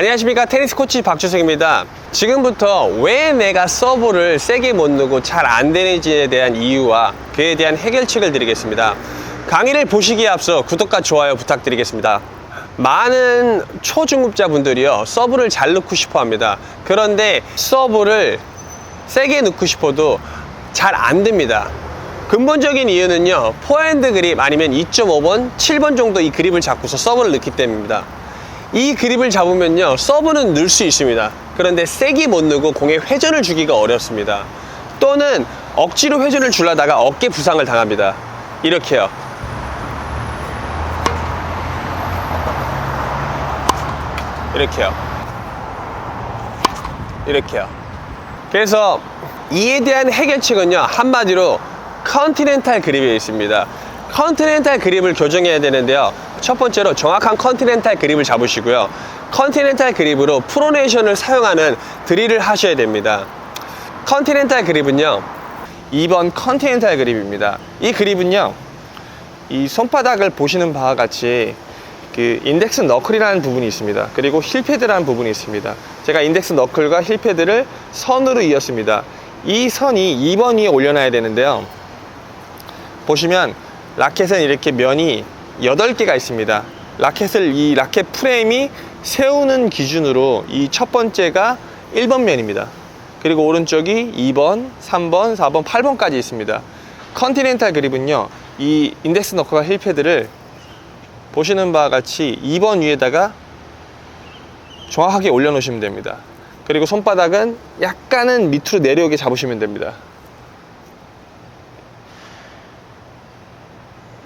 안녕하십니까. 테니스 코치 박주석입니다. 지금부터 왜 내가 서브를 세게 못 넣고 잘 안 되는지에 대한 이유와 그에 대한 해결책을 드리겠습니다. 강의를 보시기에 앞서 구독과 좋아요 부탁드리겠습니다. 많은 초중급자 분들이요 서브를 잘 넣고 싶어 합니다. 그런데 서브를 세게 넣고 싶어도 잘 안 됩니다. 근본적인 이유는요 포핸드 그립 아니면 2.5번 7번 정도 이 그립을 잡고서 서브를 넣기 때문입니다 이 그립을 잡으면요 서브는 넣을 수 있습니다. 그런데 세게 못 넣고 공에 회전을 주기가 어렵습니다. 또는 억지로 회전을 주려다가 어깨 부상을 당합니다. 이렇게요. 이렇게요. 이렇게요. 그래서 이에 대한 해결책은요 한마디로 컨티넨탈 그립에 있습니다 컨티넨탈 그립을 교정해야 되는데요 첫 번째로 정확한 컨티넨탈 그립을 잡으시고요 컨티넨탈 그립으로 프로네이션을 사용하는 드릴을 하셔야 됩니다 컨티넨탈 그립은요 2번 컨티넨탈 그립입니다. 이 그립은요, 이 손바닥을 보시는 바와 같이 그 인덱스 너클이라는 부분이 있습니다. 그리고 힐패드라는 부분이 있습니다. 제가 인덱스 너클과 힐패드를 선으로 이었습니다. 이 선이 2번 위에 올려놔야 되는데요. 보시면 라켓은 이렇게 면이 8개가 있습니다. 라켓을 이 라켓 프레임이 세우는 기준으로 이 첫 번째가 1번 면입니다. 그리고 오른쪽이 2번, 3번, 4번, 8번까지 있습니다. 컨티넨탈 그립은요, 이 인덱스 너커가 힐 패드를 보시는 바와 같이 2번 위에다가 정확하게 올려놓으시면 됩니다. 그리고 손바닥은 약간은 밑으로 내려오게 잡으시면 됩니다.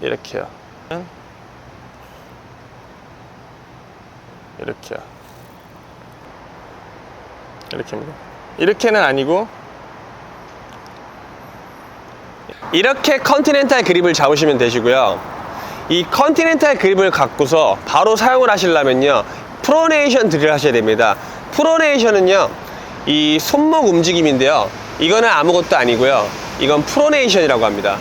이렇게요. 이렇게요. 이렇게입니다. 이렇게는 아니고 이렇게 컨티넨탈 그립을 잡으시면 되시고요. 이 컨티넨탈 그립을 갖고서 바로 사용을 하시려면요. 프로네이션 드릴 하셔야 됩니다. 프로네이션은요. 이 손목 움직임인데요. 이거는 아무것도 아니고요. 이건 프로네이션이라고 합니다.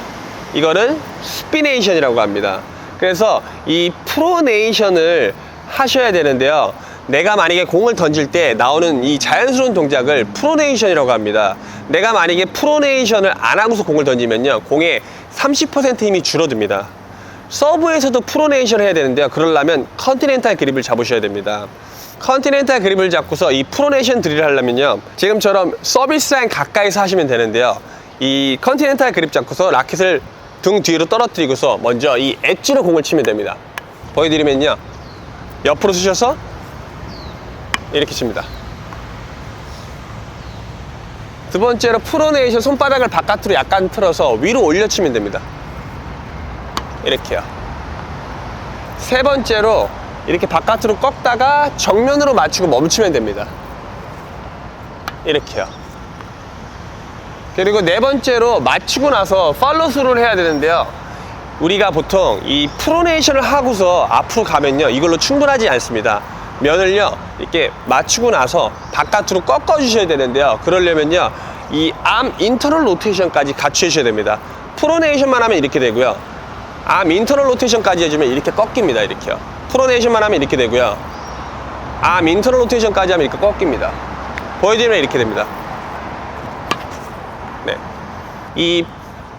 이거는 스피네이션이라고 합니다. 그래서 이 프로네이션을 하셔야 되는데요. 내가 만약에 공을 던질 때 나오는 이 자연스러운 동작을 프로네이션이라고 합니다. 내가 만약에 프로네이션을 안 하고서 공을 던지면요. 공의 30% 힘이 줄어듭니다. 서브에서도 프로네이션을 해야 되는데요. 그러려면 컨티넨탈 그립을 잡으셔야 됩니다. 컨티넨탈 그립을 잡고서 이 프로네이션 드릴을 하려면요. 지금처럼 서비스 라인 가까이서 하시면 되는데요. 이 컨티넨탈 그립 잡고서 라켓을 등 뒤로 떨어뜨리고서 먼저 이 엣지로 공을 치면 됩니다. 보여드리면요. 옆으로 쓰셔서 이렇게 칩니다. 두 번째로 프로네이션 손바닥을 바깥으로 약간 틀어서 위로 올려 치면 됩니다. 이렇게요. 세 번째로 이렇게 바깥으로 꺾다가 정면으로 맞추고 멈추면 됩니다. 이렇게요. 그리고 네 번째로 맞추고 나서 팔로스루를 해야 되는데요. 우리가 보통 이 프로네이션을 하고서 앞으로 가면요. 이걸로 충분하지 않습니다. 면을요. 이렇게 맞추고 나서 바깥으로 꺾어 주셔야 되는데요. 그러려면요. 이 암 인터널 로테이션까지 갖추셔야 됩니다. 프로네이션만 하면 이렇게 되고요. 암 인터널 로테이션까지 해주면 이렇게 꺾입니다. 이렇게요. 프로네이션만 하면 이렇게 되고요. 암 인터널 로테이션까지 하면 이렇게 꺾입니다. 보여드리면 이렇게 됩니다. 네. 이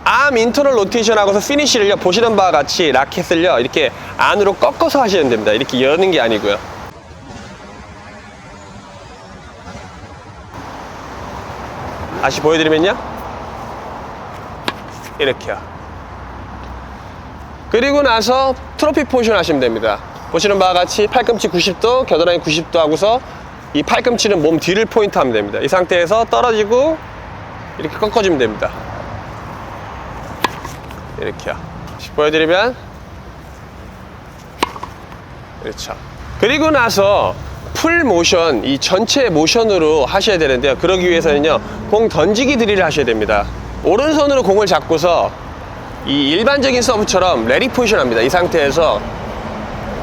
암 인터널 로테이션 하고서 피니쉬를요 보시는 바와 같이 라켓을요 이렇게 안으로 꺾어서 하시면 됩니다. 이렇게 여는 게 아니고요. 다시 보여드리면요. 이렇게요. 그리고 나서 트로피 포지션 하시면 됩니다. 보시는 바와 같이 팔꿈치 90도 겨드랑이 90도 하고서 이 팔꿈치는 몸 뒤를 포인트 하면 됩니다. 이 상태에서 떨어지고 이렇게 꺾어주면 됩니다. 이렇게요. 보여드리면. 그렇죠. 그리고 나서 풀 모션 이 전체 모션으로 하셔야 되는데요. 그러기 위해서는요 공 던지기 드릴을 하셔야 됩니다. 오른손으로 공을 잡고서 이 일반적인 서브처럼 레디 포지션 합니다. 이 상태에서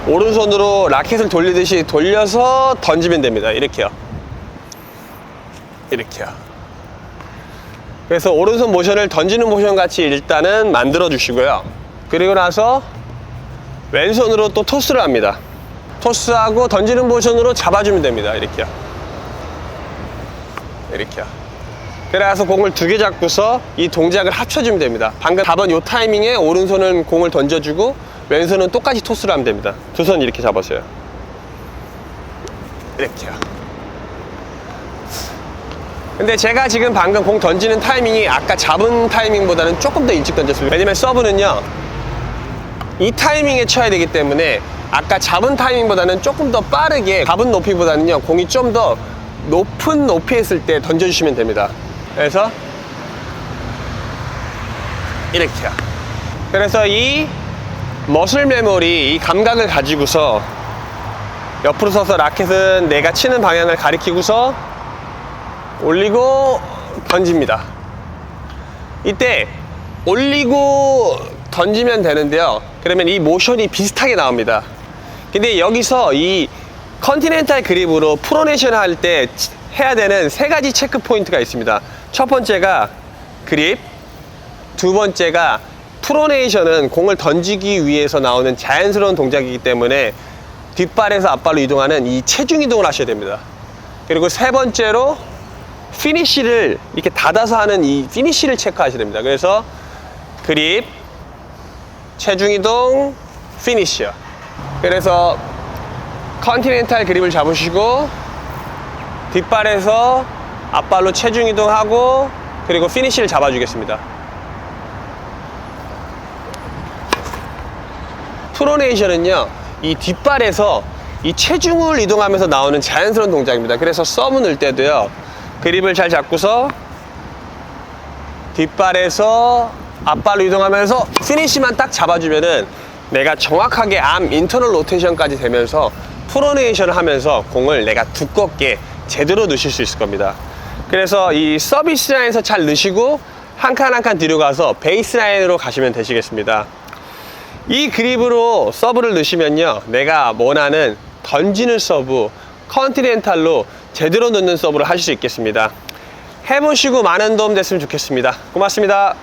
오른손으로 라켓을 돌리듯이 돌려서 던지면 됩니다. 이렇게요. 이렇게요 그래서 오른손 모션을 던지는 모션 같이 일단은 만들어 주시고요. 그리고 나서 왼손으로 또 토스를 합니다. 토스하고 던지는 모션으로 잡아주면 됩니다. 이렇게요. 이렇게요. 그래서 공을 두 개 잡고서 이 동작을 합쳐주면 됩니다. 방금 잡은 이 타이밍에 오른손은 공을 던져주고 왼손은 똑같이 토스를 하면 됩니다. 두 손 이렇게 잡으세요. 이렇게요. 근데 제가 지금 방금 공 던지는 타이밍이 아까 잡은 타이밍보다는 조금 더 일찍 던졌습니다. 왜냐면 서브는요, 이 타이밍에 쳐야 되기 때문에 아까 잡은 타이밍보다는 조금 더 빠르게 잡은 높이보다는요, 공이 좀 더 높은 높이에 있을 때 던져주시면 됩니다. 그래서 이렇게요. 그래서 이 머슬 메모리, 이 감각을 가지고서 옆으로 서서 라켓은 내가 치는 방향을 가리키고서 올리고 던집니다. 이때 올리고 던지면 되는데요. 그러면 이 모션이 비슷하게 나옵니다. 근데 여기서 이 컨티넨탈 그립으로 프로네이션 할 때 해야 되는 세 가지 체크 포인트가 있습니다. 첫 번째가 그립, 두 번째가 프로네이션은 공을 던지기 위해서 나오는 자연스러운 동작이기 때문에 뒷발에서 앞발로 이동하는 이 체중 이동을 하셔야 됩니다. 그리고 세 번째로 피니쉬를 이렇게 닫아서 하는 이 피니쉬를 체크하셔야 됩니다. 그래서 그립, 체중 이동, 피니쉬요. 그래서 컨티넨탈 그립을 잡으시고 뒷발에서 앞발로 체중 이동하고 그리고 피니쉬를 잡아주겠습니다. 프로네이션은요, 이 뒷발에서 이 체중을 이동하면서 나오는 자연스러운 동작입니다. 그래서 서브 넣을 때도요, 그립을 잘 잡고서 뒷발에서 앞발로 이동하면서 피니쉬만 딱 잡아주면은 내가 정확하게 암 인터널 로테이션까지 되면서 프로네이션을 하면서 공을 내가 두껍게 제대로 넣으실 수 있을 겁니다. 그래서 이 서비스 라인에서 잘 넣으시고 한 칸 한칸 뒤로 가서 베이스 라인으로 가시면 되시겠습니다. 이 그립으로 서브를 넣으시면요 내가 원하는 던지는 서브 컨티넨탈로 제대로 넣는 서브를 하실 수 있겠습니다. 해보시고 많은 도움 됐으면 좋겠습니다. 고맙습니다